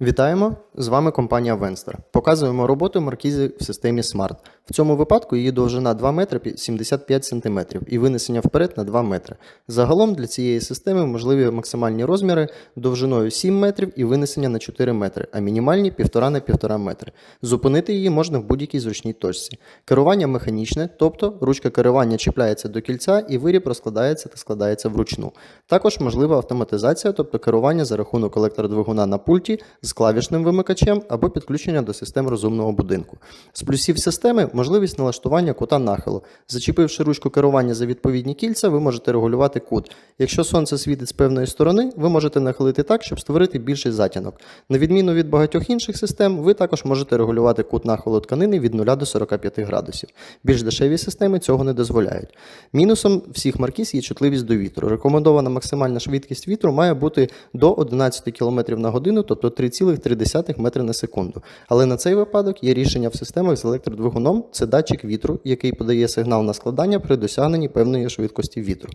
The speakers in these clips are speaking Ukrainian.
Вітаємо! З вами компанія Venster. Показуємо роботу маркізи в системі Smart. В цьому випадку її довжина 2 метри 75 см і винесення вперед на 2 метри. Загалом для цієї системи можливі максимальні розміри довжиною 7 метрів і винесення на 4 метри, а мінімальні 1,5 на 1,5 метри. Зупинити її можна в будь-якій зручній точці. Керування механічне, тобто ручка керування чіпляється до кільця і виріб розкладається та складається вручну. Також можлива автоматизація, тобто керування за рахунок електродвигуна на пульті з клавішним вимикачем або підключення до систем розумного будинку. З плюсів системи можливість налаштування кута нахилу. Зачепивши ручку керування за відповідні кільця, ви можете регулювати кут. Якщо сонце світить з певної сторони, ви можете нахилити так, щоб створити більший затінок. На відміну від багатьох інших систем, ви також можете регулювати кут нахилу тканини від 0 до 45 градусів. Більш дешеві системи цього не дозволяють. Мінусом всіх маркіз є чутливість до вітру. Рекомендована максимальна швидкість вітру має бути до 11 км на годину, тобто 3,3 метри на секунду. Але на цей випадок є рішення в системах з електродвигуном це датчик вітру, який подає сигнал на складання при досягненні певної швидкості вітру.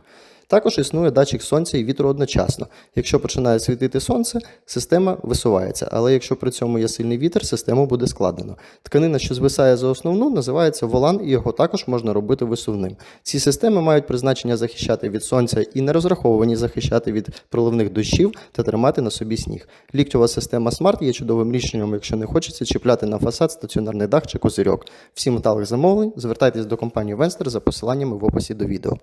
Також існує датчик сонця і вітру одночасно. Якщо починає світити сонце, система висувається, але якщо при цьому є сильний вітер, систему буде складено. Тканина, що звисає за основну, називається волан, і його також можна робити висувним. Ці системи мають призначення захищати від сонця і не розраховані захищати від проливних дощів та тримати на собі сніг. Ліктьова система Smart є чудовим рішенням, якщо не хочеться чіпляти на фасад стаціонарний дах чи козирьок. Всі металих замовлень звертайтесь до компанії Венстер за посиланнями в описі до відео.